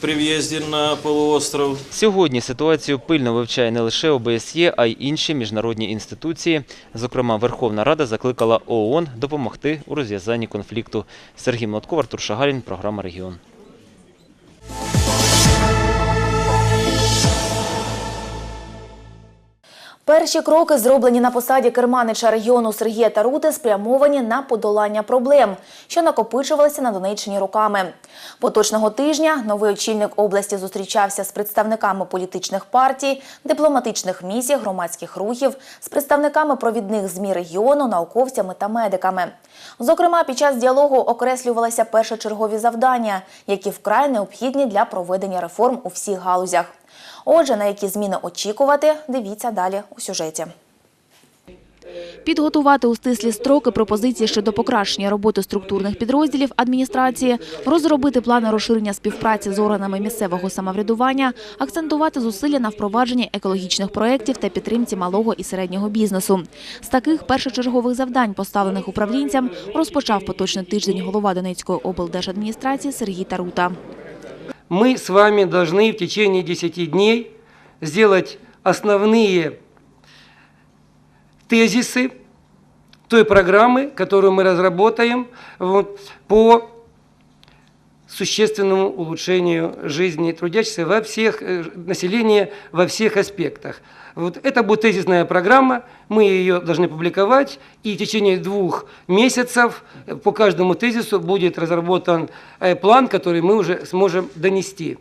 при в'їзді на полуостров. Сьогодні ситуацію пильно вивчає не лише ОБСЄ, а й інші міжнародні інституції. Зокрема, Верховна Рада закликала ООН допомогти у розв'язанні конфлікту. Сергій Младков, Артур Шагалін, програма «Регіон». Перші кроки, зроблені на посаді керманича регіону Сергія Тарути, спрямовані на подолання проблем, що накопичувалися на Донеччині роками. Поточного тижня новий очільник області зустрічався з представниками політичних партій, дипломатичних місій, громадських рухів, з представниками провідних ЗМІ регіону, науковцями та медиками. Зокрема, під час діалогу окреслювалися першочергові завдання, які вкрай необхідні для проведення реформ у всіх галузях. Отже, на які зміни очікувати, дивіться далі у сюжеті. Підготувати у стислі строки пропозиції щодо покращення роботи структурних підрозділів адміністрації, розробити плани розширення співпраці з органами місцевого самоврядування, акцентувати зусилля на впровадженні екологічних проєктів та підтримці малого і середнього бізнесу. З таких першочергових завдань, поставлених управлінцям, розпочав поточний тиждень голова Донецької облдержадміністрації Сергій Тарута. Мы с вами должны в течение 10 дней сделать основные тезисы той программы, которую мы разработаем вот, по существенному улучшению жизни трудящихся во всех, э, населения во всех аспектах. Вот это будет тезисная программа, мы ее должны публиковать, и в течение двух месяцев э, по каждому тезису будет разработан э, план, который мы уже сможем донести.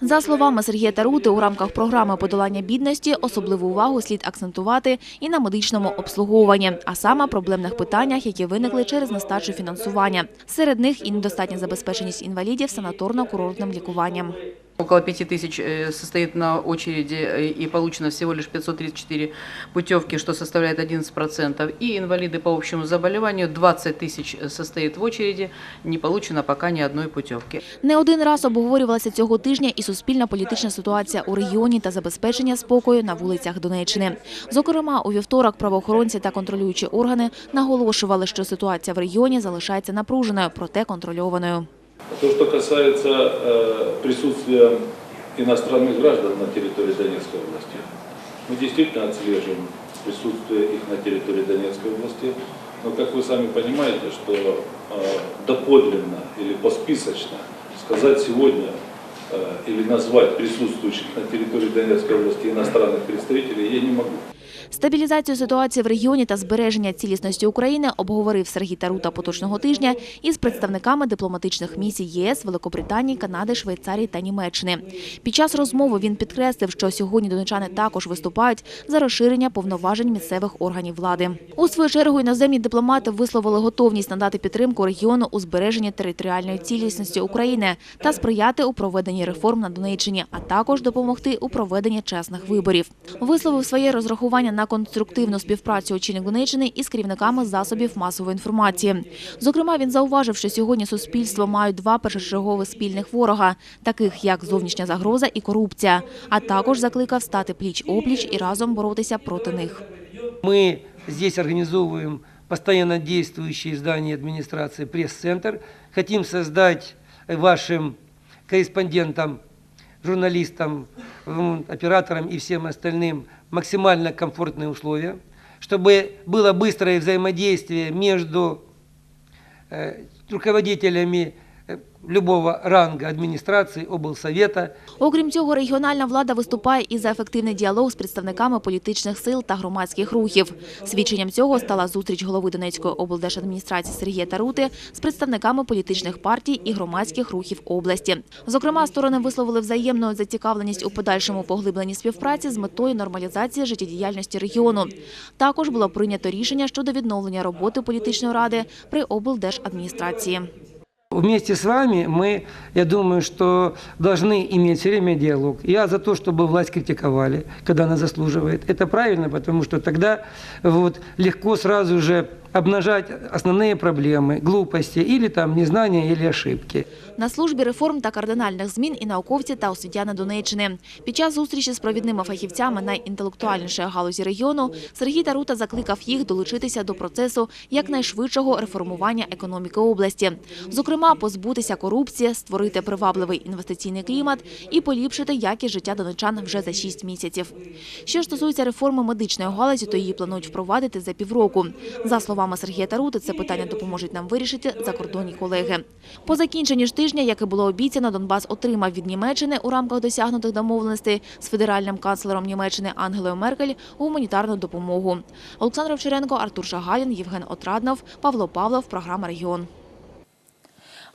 За словами Сергія Тарути, у рамках програми подолання бідності особливу увагу слід акцентувати і на медичному обслуговуванні, а саме проблемних питаннях, які виникли через нестачу фінансування. Серед них і недостатня забезпеченість інвалідів санаторно-курортним лікуванням. Около 5 тысяч э, состоит на очереди э, и получено всего лишь 534 путевки, что составляет 11%. И инвалиды по общему заболеванию 20 тысяч э, состоит в очереди, не получено пока ни одной путевки. Не один раз обговорювалася цього тижня і суспільна політична ситуація у регіоні та забезпечення спокою на вулицях Донеччини. Зокрема, у вівторок правоохоронці та контролюючі органи наголошували, що ситуація в регіоні залишається напруженою, проте контрольованою. То, что касается э, присутствия иностранных граждан на территории Донецкой области, мы действительно отслеживаем присутствие их на территории Донецкой области. Но, как вы сами понимаете, что э, доподлинно или посписочно сказать сегодня э, или назвать присутствующих на территории Донецкой области иностранных представителей я не могу. Стабілізацію ситуації в регіоні та збереження цілісності України обговорив Сергій Тарута поточного тижня із представниками дипломатичних місій ЄС, Великобританії, Канади, Швейцарії та Німеччини. Під час розмови він підкреслив, що сьогодні донечани також виступають за розширення повноважень місцевих органів влади. У свою чергу іноземні дипломати висловили готовність надати підтримку регіону у збереженні територіальної цілісності України та сприяти у проведенні реформ на Донеччині, а також допомогти у проведенні чесних виборів. Висловив своє розрахування на конструктивну співпрацю очільник Донеччини із керівниками засобів масової інформації. Зокрема, він зауважив, що сьогодні суспільство мають два першочергові спільних ворога, таких як зовнішня загроза і корупція, а також закликав стати пліч-опліч і разом боротися проти них. Мы здесь организовываем постоянно действующее здание администрации пресс-центр. Хотим создать вашим корреспондентам, журналистам, м, операторам и всем остальным максимально комфортные условия, чтобы было быстрое взаимодействие между э, руководителями э, любого ранга администрации, облсовета, Окрім цього, регіональна влада виступає і за ефективний діалог з представниками політичних сил та громадських рухів. Свідченням цього стала зустріч голови Донецької облдержадміністрації Сергія Тарути з представниками політичних партій і громадських рухів області. Зокрема, сторони висловили взаємну зацікавленість у подальшому поглибленні співпраці з метою нормалізації життєдіяльності регіону. Також було прийнято рішення щодо відновлення роботи політичної ради при облдержадміністрації. Вместе с вами мы, я думаю, что должны иметь все время диалог. Я за то, чтобы власть критиковали, когда она заслуживает. Это правильно, потому что тогда вот легко сразу же обнажать основные проблемы, глупости или там незнания или ошибки. На службі реформ та кардинальних змін і науковці та освітяни Донеччини. Під час зустрічі з провідними фахівцями найінтелектуальнішої галузі регіону Сергій Тарута закликав їх долучитися до процесу якнайшвидшого реформування економіки області. Зокрема, позбутися корупції, створити привабливий інвестиційний клімат і поліпшити якість життя донечан вже за 6 місяців. Що стосується реформи медичної галузі, то її планують впровадити за півроку. За словами Сергія Тарути, це питання допоможуть нам вирішити закордонні колеги. По закінченні ж тижня, як і було обіцяно, Донбас отримав від Німеччини у рамках досягнутих домовленостей з федеральним канцлером Німеччини Ангелою Меркель гуманітарну допомогу. Олександр Овчаренко, Артур Шагалін, Євген Отраднов, Павло Павлов. Програма Регіон.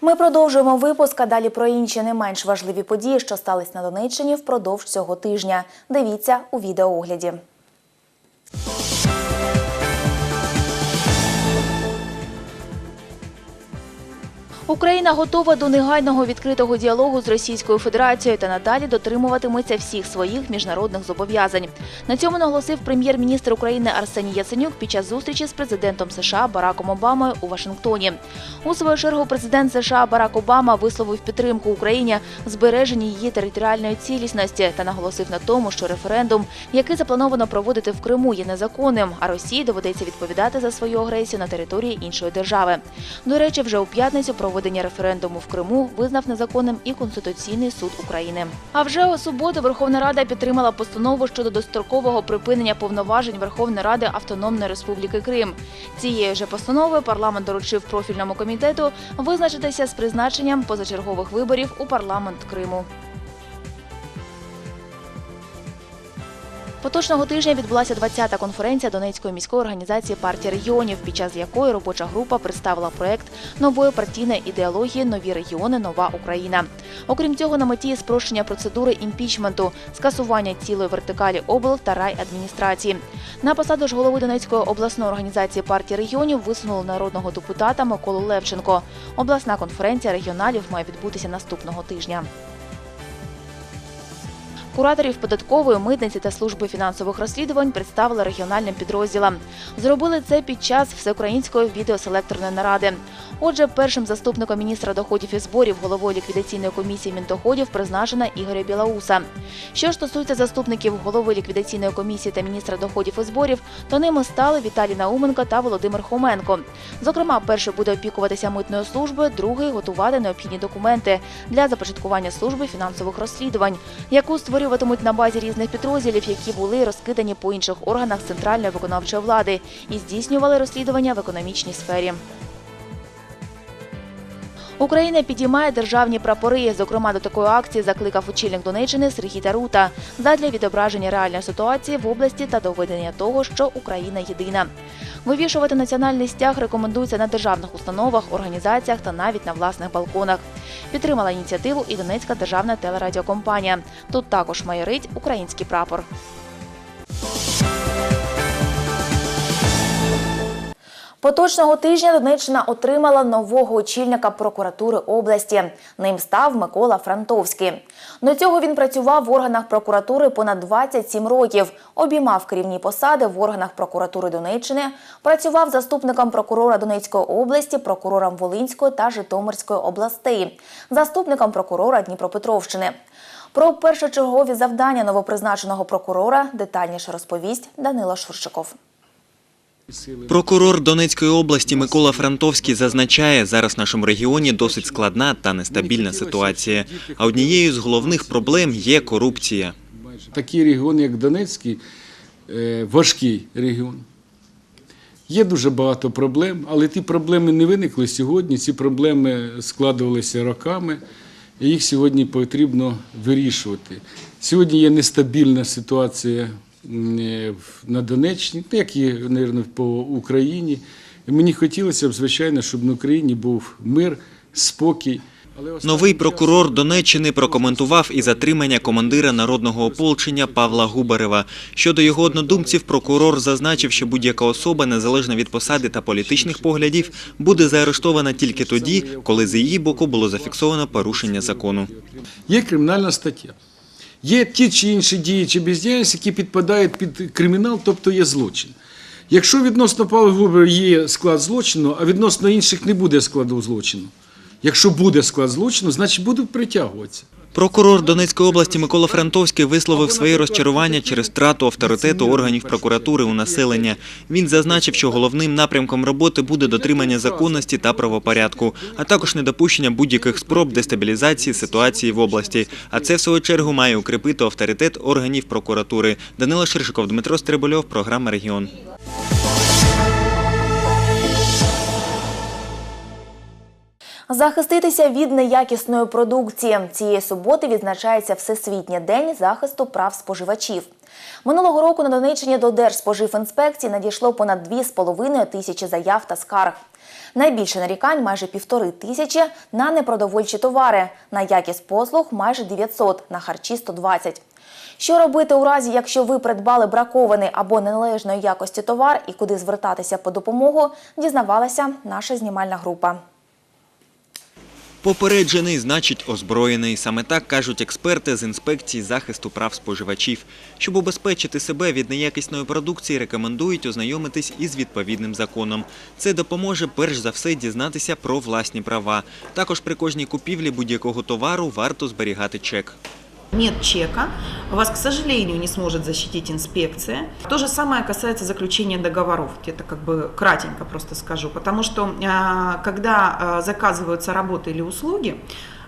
Ми продовжуємо випуск, а далі про інші не менш важливі події, що стались на Донеччині впродовж цього тижня. Дивіться у відеоогляді. Україна готова до негайного відкритого діалогу з Російською Федерацією та надалі дотримуватиметься всіх своїх міжнародних зобов'язань. На цьому наголосив прем'єр-міністр України Арсеній Яценюк під час зустрічі з президентом США Бараком Обамою у Вашингтоні. У свою чергу президент США Барак Обама висловив підтримку Україні в збереженні її територіальної цілісності та наголосив на тому, що референдум, який заплановано проводити в Криму, є незаконним, а Росії доведеться відповідати за свою агресію на території іншої держави. До речі, вже у п'ятницю проведення референдуму в Криму визнав незаконним і Конституційний суд України. А вже у суботу Верховна Рада підтримала постанову щодо дострокового припинення повноважень Верховної Ради Автономної Республіки Крим. Цією же постановою парламент доручив профільному комітету визначитися з призначенням позачергових виборів у парламент Криму. Поточного тижня відбулася 20-та конференція Донецької міської організації партії регіонів, під час якої робоча група представила проект нової партійної ідеології Нові регіони, нова Україна. Окрім цього, на меті є спрощення процедури імпічменту, скасування цілої вертикалі обл та райадміністрації. На посаду ж голови Донецької обласної організації партії регіонів висунули народного депутата Миколу Левченко. Обласна конференція регіоналів має відбутися наступного тижня. Кураторів податкової митниці та служби фінансових розслідувань представили регіональним підрозділам. Зробили це під час всеукраїнської відеоселекторної наради. Отже, першим заступником міністра доходів і зборів головою ліквідаційної комісії Міндоходів призначена Ігоря Білауса. Що стосується заступників голови ліквідаційної комісії та міністра доходів і зборів, то ними стали Віталій Науменко та Володимир Хоменко. Зокрема, перший буде опікуватися митною службою, другий готувати необхідні документи для започаткування служби фінансових розслідувань, яку створюватимуть на базі різних підрозділів, які були розкидані по інших органах центральної виконавчої влади і здійснювали розслідування в економічній сфері. Україна підіймає державні прапори. Зокрема, до такої акції закликав очільник Донеччини Сергій Тарута задля відображення реальної ситуації в області та доведення того, що Україна єдина. Вивішувати національний стяг рекомендується на державних установах, організаціях та навіть на власних балконах. Підтримала ініціативу і Донецька державна телерадіокомпанія. Тут також майорить український прапор. Поточного тижня Донеччина отримала нового очільника прокуратури області. Ним став Микола Франтовський. До цього він працював в органах прокуратури понад 27 років, обіймав керівні посади в органах прокуратури Донеччини, працював заступником прокурора Донецької області, прокурором Волинської та Житомирської областей, заступником прокурора Дніпропетровщини. Про першочергові завдання новопризначеного прокурора детальніше розповість Данило Шурчиков. Прокурор Донецької області Микола Франтовський зазначає, зараз в нашому регіоні досить складна та нестабільна ситуація. А однією з головних проблем є корупція. Такий регіон, як Донецький, е, важкий регіон. Є дуже багато проблем, але ті проблеми не виникли сьогодні. Ці проблеми складувалися роками, і їх сьогодні потрібно вирішувати. Сьогодні є нестабільна ситуація на Донеччині, ну, як і, мабуть, по Україні. Мені хотілося б, звичайно, щоб на Україні був мир, спокій. Новий прокурор Донеччини прокоментував і затримання командира народного ополчення Павла Губарева. Щодо його однодумців, прокурор зазначив, що будь-яка особа, незалежно від посади та політичних поглядів, буде заарештована тільки тоді, коли з її боку було зафіксовано порушення закону. Є кримінальна стаття. Є ті чи інші дії чи бездіяльність, які підпадають під кримінал, тобто є злочин. Якщо відносно Павла Губера є склад злочину, а відносно інших не буде складу злочину. Якщо буде склад злочину, значить будуть притягуватися. Прокурор Донецької області Микола Франтовський висловив своє розчарування через втрату авторитету органів прокуратури у населення. Він зазначив, що головним напрямком роботи буде дотримання законності та правопорядку, а також недопущення будь-яких спроб дестабілізації ситуації в області. А це, в свою чергу, має укріпити авторитет органів прокуратури. Данила Ширшиков, Дмитро Стрибольов, програма Регіон. Захиститися від неякісної продукції цієї суботи відзначається Всесвітній день захисту прав споживачів. Минулого року на Донеччині до Держспоживінспекції надійшло понад 2,5 тисячі заяв та скарг. Найбільше нарікань майже півтори тисячі на непродовольчі товари, на якість послуг майже 900, на харчі 120. Що робити у разі, якщо ви придбали бракований або неналежної якості товар і куди звертатися по допомогу, дізнавалася наша знімальна група. Попереджений значить озброєний. Саме так кажуть експерти з інспекції захисту прав споживачів. Щоб убезпечити себе від неякісної продукції, рекомендують ознайомитись із відповідним законом. Це допоможе перш за все дізнатися про власні права. Також при кожній купівлі будь-якого товару варто зберігати чек. Нет чека, вас, к сожалению, не сможет защитить инспекция. То же самое касается заключения договоров. Это как бы кратенько просто скажу. Потому что а, когда а, заказываются работы или услуги,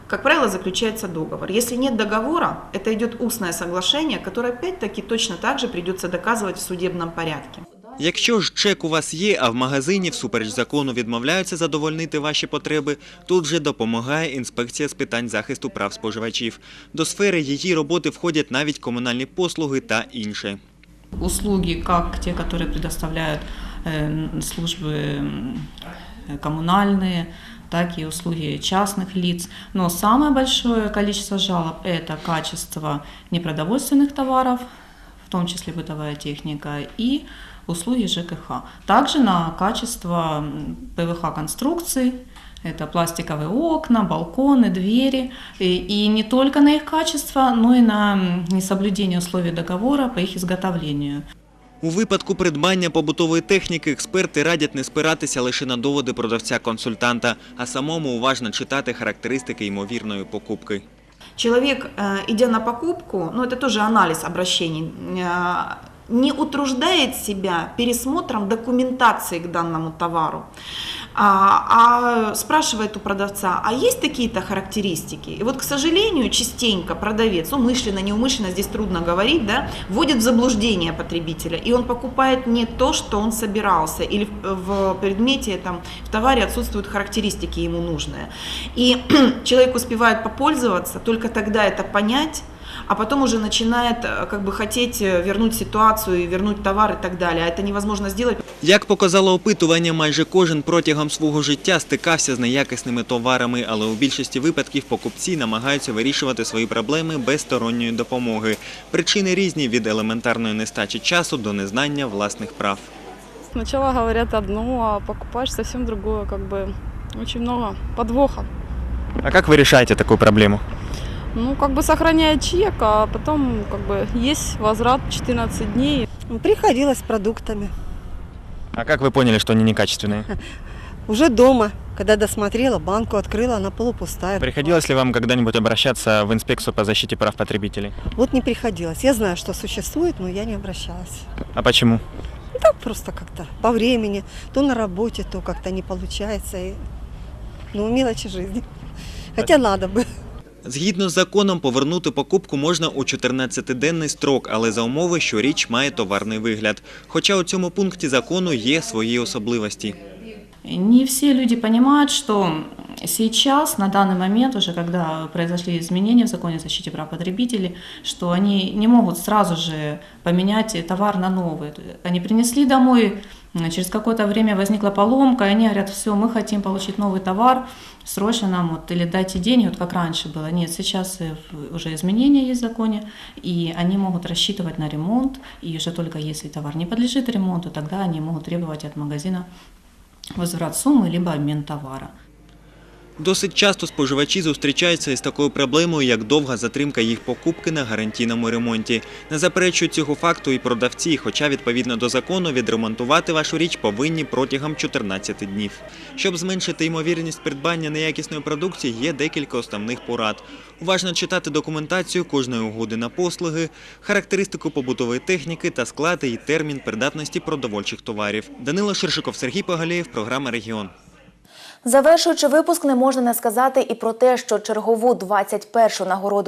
как правило, заключается договор. Если нет договора, это идет устное соглашение, которое опять-таки точно так же придется доказывать в судебном порядке. Якщо ж чек у вас є, а в магазині всупереч закону відмовляються задовольнити ваші потреби, тут же допомагає інспекція з питань захисту прав споживачів. До сфери її роботи входять навіть комунальні послуги та інше. услуги, как те, которые предоставляют э, службы м, коммунальные, так и услуги частных лиц. Но самое большое количество жалоб – это качество непродовольственных товаров, в том числе бытовая техника, и услуги ЖКХ. Также на качество м, ПВХ-конструкций, это пластиковые окна, балконы, двери. И, и не только на их качество, но и на м, несоблюдение условий договора по их изготовлению. У випадку придбання побутової техніки експерти радять не спиратися лише на доводи продавця-консультанта, а самому уважно читати характеристики ймовірної покупки. Человек, э, идя на покупку, ну это тоже анализ обращений, э, не утруждает себя пересмотром документации к данному товару, а, а спрашивает у продавца, а есть такие-то характеристики? И вот, к сожалению, частенько продавец, умышленно, неумышленно, здесь трудно говорить, да, вводит в заблуждение потребителя, и он покупает не то, что он собирался, или в предмете, там, в товаре отсутствуют характеристики ему нужные. И человек успевает попользоваться, только тогда это понять, а потом уже начинает э, как бы хотеть э, вернуть ситуацию, и вернуть товар и так далее. А это невозможно сделать, Як показало опитування, майже кожен протягом свого життя стикався з неякісними товарами, але у більшості випадків покупці намагаються вирішувати свої проблеми без сторонньої допомоги. Причини різні від елементарної нестачі часу до незнання власних прав. Сначала говорят одно, а покупаешь совсем другое, как бы очень много подвоха. А як ви вирішуєте таку проблему? Ну, как бы сохраняя чек, а потом как бы есть возврат 14 дней. Приходилось с продуктами. А як ви зрозуміли, що вони некачественні? Уже дома, когда досмотрела, банку открыла, она полупустая. Приходилось ли вам когда-нибудь обращаться в инспекцию по защите прав потребителей? Вот не приходилось. Я знаю, что существует, но я не обращалась. А почему? Да, просто как-то по времени. То на работе, то как-то не получается. И... Ну, мелочи жизни. Хотя надо бы. Згідно з законом, повернути покупку можна у 14-денний строк, але за умови, що річ має товарний вигляд. Хоча у цьому пункті закону є свої особливості. Не все люди понимают, что сейчас, на данный момент, уже когда произошли изменения в законе о защите прав потребителей, что они не могут сразу же поменять товар на новый. Они принесли домой, через какое-то время возникла поломка, и они говорят, все, мы хотим получить новый товар, срочно нам вот, или дайте деньги, вот как раньше было. Нет, сейчас э, уже изменения есть в законе, и они могут рассчитывать на ремонт, и уже только если товар не подлежит ремонту, тогда они могут требовать от магазина возврат суммы либо обмен товара. Досить часто споживачі зустрічаються із такою проблемою, як довга затримка їх покупки на гарантійному ремонті. Не заперечують цього факту і продавці, хоча відповідно до закону відремонтувати вашу річ повинні протягом 14 днів. Щоб зменшити ймовірність придбання неякісної продукції, є декілька основних порад. Уважно читати документацію кожної угоди на послуги, характеристику побутової техніки та склад і термін придатності продовольчих товарів. Данило Ширшиков, Сергій Погалєєв, програма Регіон. Завершуючи випуск, не можна не сказати і про те, що чергову 21-шу нагороду